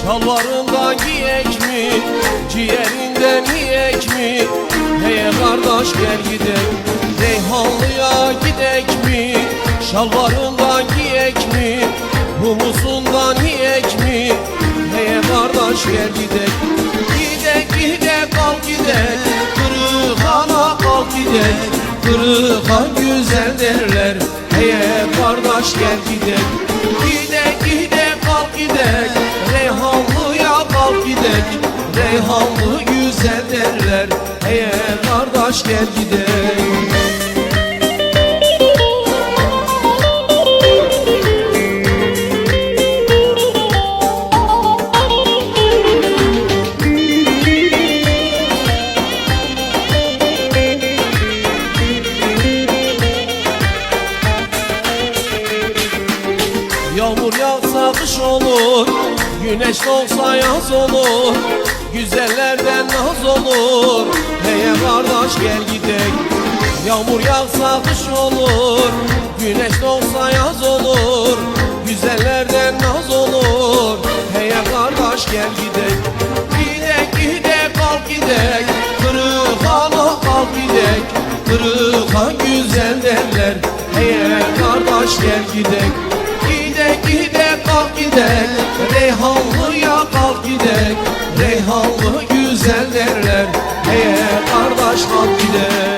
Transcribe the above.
Şalvarından giyek mi? Ciğerinden yiyek mi? Hey kardeş gel gidek Reyhanlıya gidek mi? Şalvarından giyek mi? Humusundan yiyek mi? Hey kardeş gel gidek Gidek gidek al gidek Kırıkana al gidek Kırıkan güzel derler. Hey kardeş gel gidek Gidek gidek gidek Reyhanlıya al gidek Reyhanlı güzel derler Hey kardeş gel gidek. Yağmur yağsa kış olur Güneş doğsa yaz olur Güzellerden naz olur. Hey kardeş gel gidek Yağmur yağsa kış olur Güneş doğsa yaz olur. Güzellerden naz olur. Hey kardeş gel gidek Gidek gidek al gidek. Kırıkana al gidek. Kırıkan güzel derler. Hey kardeş gel Gidek gidek Reyhanlıya kalk gidek Reyhanlı güzel derler Hey kardeş kalk gidek